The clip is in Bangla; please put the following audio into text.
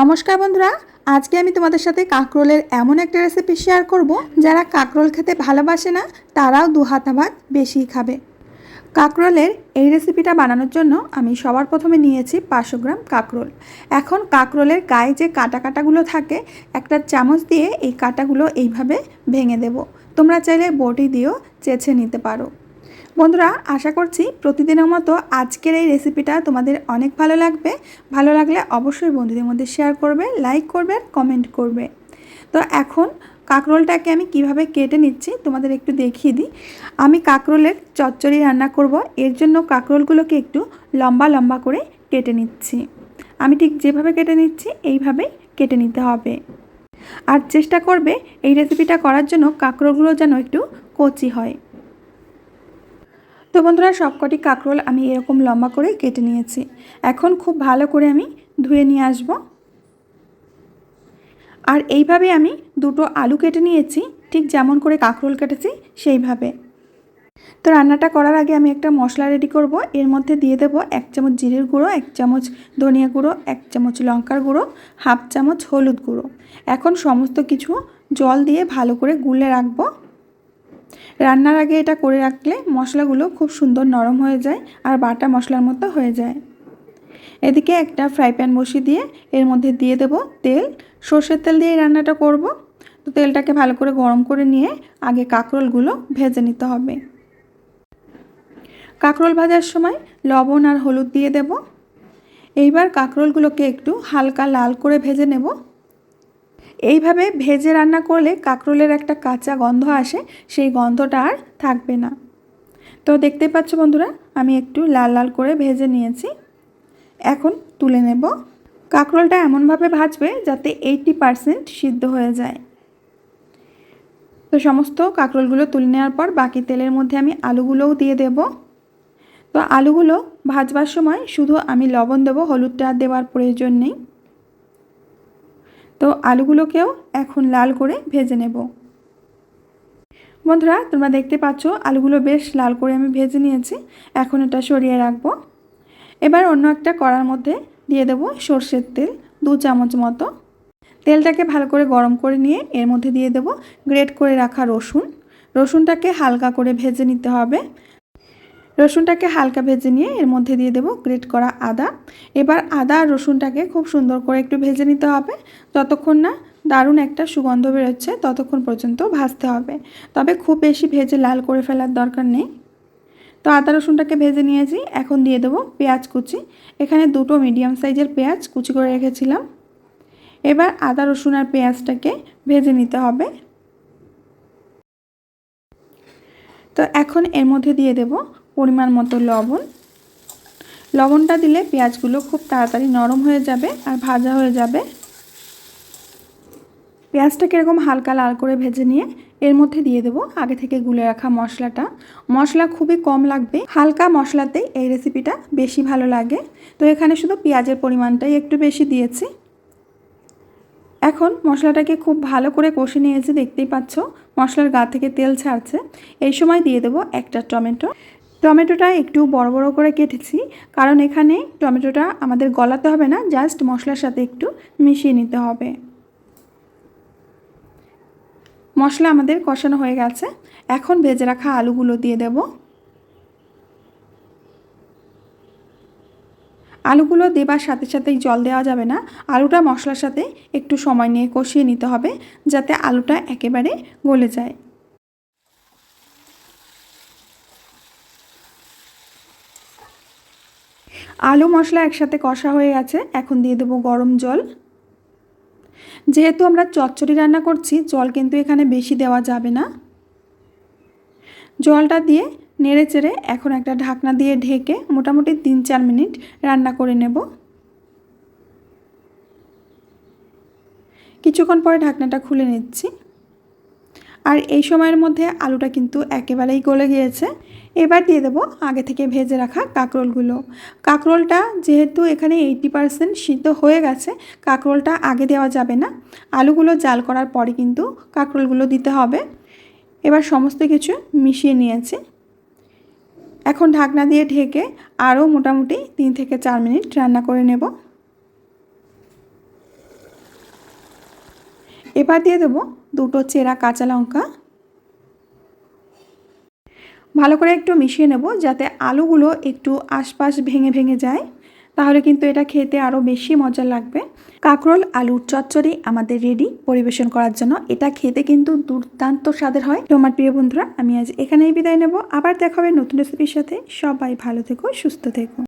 নমস্কার বন্ধুরা, আজকে আমি তোমাদের সাথে কাঁকরোলের এমন একটা রেসিপি শেয়ার করব, যারা কাঁকরোল খেতে ভালোবাসে না, তারাও দু হাতা ভাত বেশি খাবে। কাঁকরোলের এই রেসিপিটা বানানোর জন্য আমি সবার প্রথমে নিয়েছি পাঁচশো গ্রাম কাঁকরোল। এখন কাঁকরোলের গায়ে যে কাটা কাটাগুলো থাকে, একটা চামচ দিয়ে এই কাটাগুলো এইভাবে ভেঙে দেব। তোমরা চাইলে বটি দিয়েও চেছে নিতে পারো। বন্ধুরা, আশা করছি প্রতিদিনের মতো আজকের এই রেসিপিটা তোমাদের অনেক ভালো লাগবে। ভালো লাগলে অবশ্যই বন্ধুদের মধ্যে শেয়ার করবে লাইক করবে কমেন্ট করবে। তো এখন কাঁকরোলটাকে আমি কীভাবে কেটে নিচ্ছি তোমাদের একটু দেখিয়ে দিই। আমি কাঁকরোলের চচ্চড়ি রান্না করব, এর জন্য কাঁকরোলগুলোকে একটু লম্বা লম্বা করে কেটে নিচ্ছি। আমি ঠিক যেভাবে কেটে নিচ্ছি, এইভাবেই কেটে নিতে হবে। আর চেষ্টা করবে এই রেসিপিটা করার জন্য কাঁকরোলগুলো যেন একটু কচি হয়। তো বন্ধুরা, সবকটি কাঁকরোল আমি এরকম লম্বা করে কেটে নিয়েছি। এখন খুব ভালো করে আমি ধুয়ে নিয়ে আসব। আর এইভাবে আমি দুটো আলু কেটে নিয়েছি, ঠিক যেমন করে কাঁকরোল কেটেছি সেইভাবে। তো রান্নাটা করার আগে আমি একটা মশলা রেডি করব। এর মধ্যে দিয়ে দেব এক চামচ জিরের গুঁড়ো, এক চামচ ধনিয়া গুঁড়ো, এক চামচ লঙ্কার গুঁড়ো, হাফ চামচ হলুদ গুঁড়ো। এখন সমস্ত কিছু জল দিয়ে ভালো করে গুলে রাখব। রান্নার আগে এটা করে রাখলে মশলাগুলো খুব সুন্দর নরম হয়ে যায় আর বাটা মশলার মতো হয়ে যায়। এদিকে একটা ফ্রাই প্যান বসিয়ে দিয়ে এর মধ্যে দিয়ে দেব তেল। সর্ষের তেল দিয়ে রান্নাটা করব। তো তেলটাকে ভালো করে গরম করে নিয়ে আগে কাঁকরোলগুলো ভেজে নিতে হবে। কাঁকরোল ভাজার সময় লবণ আর হলুদ দিয়ে দেব। এইবার কাঁকরোলগুলোকে একটু হালকা লাল করে ভেজে নেব। এইভাবে ভেজে রান্না করলে কাঁকরোলের একটা কাঁচা গন্ধ আসে, সেই গন্ধটা আর থাকবে না। তো দেখতে পাচ্ছ বন্ধুরা, আমি একটু লাল লাল করে ভেজে নিয়েছি। এখন তুলে নেব। কাঁকরোলটা এমনভাবে ভাজবে যাতে এইটি পারসেন্ট সিদ্ধ হয়ে যায়। তো সমস্ত কাঁকরোলগুলো তুলে নেওয়ার পর বাকি তেলের মধ্যে আমি আলুগুলোও দিয়ে দেব। তো আলুগুলো ভাজবার সময় শুধু আমি লবণ দেবো, হলুদটা দেওয়ার প্রয়োজন নেই। তো আলুগুলোকেও এখন লাল করে ভেজে নেব। বন্ধুরা, তোমরা দেখতে পাচ্ছ আলুগুলো বেশ লাল করে আমি ভেজে নিয়েছি। এখন এটা সরিয়ে রাখব। এবার অন্য একটা কড়ার মধ্যে দিয়ে দেব সর্ষের তেল দু চামচ মতো। তেলটাকে ভালো করে গরম করে নিয়ে এর মধ্যে দিয়ে দেব গ্রেট করে রাখা রসুন। রসুনটাকে হালকা করে ভেজে নিতে হবে। রসুনটাকে হালকা ভেজে নিয়ে এর মধ্যে দিয়ে দেব গ্রেট করা আদা। এবার আদা আর রসুনটাকে খুব সুন্দর করে একটু ভেজে নিতে হবে। যতক্ষণ না দারুণ একটা সুগন্ধ বেরোচ্ছে, ততক্ষণ পর্যন্ত ভাজতে হবে। তবে খুব বেশি ভেজে লাল করে ফেলার দরকার নেই। তো আদা রসুনটাকে ভেজে নিয়েছি। এখন দিয়ে দেবো পেঁয়াজ কুচি। এখানে দুটো মিডিয়াম সাইজের পেঁয়াজ কুচি করে রেখেছিলাম। এবার আদা, রসুন আর পেঁয়াজটাকে ভেজে নিতে হবে। তো এখন এর মধ্যে দিয়ে দেব পরিমাণ মতো লবণ। লবণটা দিলে পেঁয়াজগুলো খুব তাড়াতাড়ি নরম হয়ে যাবে আর ভাজা হয়ে যাবে। পেঁয়াজটাকে এরকম হালকা লাল করে ভেজে নিয়ে এর মধ্যে দিয়ে দেবো আগে থেকে গুলে রাখা মশলাটা। মশলা খুবই কম লাগবে। হালকা মশলাতেই এই রেসিপিটা বেশি ভালো লাগে। তো এখানে শুধু পেঁয়াজের পরিমাণটাই একটু বেশি দিয়েছি। এখন মশলাটাকে খুব ভালো করে কষে নিয়েছি, দেখতেই পাচ্ছ। মশলার গা থেকে তেল ছাড়ছে। এই সময় দিয়ে দেবো একটা টমেটো। টমেটোটা একটু বড় বড় করে কেটেছি, কারণ এখানে টমেটোটা আমাদের গলাতে হবে না, জাস্ট মশলার সাথে একটু মিশিয়ে নিতে হবে। মশলা আমাদের কষানো হয়ে গেছে, এখন ভেজে রাখা আলুগুলো দিয়ে দেব। আলুগুলো দেবার সাথে সাথেই জল দেওয়া যাবে না, আলুটা মশলার সাথে একটু সময় নিয়ে কষিয়ে নিতে হবে, যাতে আলুটা একেবারে গলে যায়। আলু মশলা একসাথে কষা হয়ে গেছে, এখন দিয়ে দেবো গরম জল। যেহেতু আমরা চচ্চড়ি রান্না করছি, জল কিন্তু এখানে বেশি দেওয়া যাবে না। জলটা দিয়ে নেড়ে চেড়ে এখন একটা ঢাকনা দিয়ে ঢেকে মোটামুটি তিন চার মিনিট রান্না করে নেব। কিছুক্ষণ পরে ঢাকনাটা খুলে নিচ্ছি। আর এই সময়ের মধ্যে আলুটা কিন্তু একেবারেই গলে গিয়েছে। এবার দিয়ে দেবো আগে থেকে ভেজে রাখা কাঁকরোলগুলো। কাঁকরোলটা যেহেতু এখানে এইটি পারসেন্ট সিদ্ধ হয়ে গেছে, কাঁকরোলটা আগে দেওয়া যাবে না। আলুগুলো জাল করার পরে কিন্তু কাঁকরোলগুলো দিতে হবে। এবার সমস্ত কিছু মিশিয়ে নিয়েছি। এখন ঢাকনা দিয়ে ঢেকে আরও মোটামুটি তিন থেকে চার মিনিট রান্না করে নেব। এবার দিয়ে দেবো দুটো চেরা কাঁচা লঙ্কা। ভালো করে একটু মিশিয়ে নেব যাতে আলুগুলো একটু আশপাশ ভেঙে ভেঙে যায়। তাহলে কিন্তু এটা খেতে আরও বেশি মজা লাগবে। কাঁকরোল, আলুর চচ্চড়ি আমাদের রেডি পরিবেশন করার জন্য। এটা খেতে কিন্তু দুর্দান্ত স্বাদের হয়। তো আমার প্রিয় বন্ধুরা, আমি আজ এখানেই বিদায় নেব। আবার দেখা হবে নতুন রেসিপির সাথে। সবাই ভালো থেকো, সুস্থ থেকো।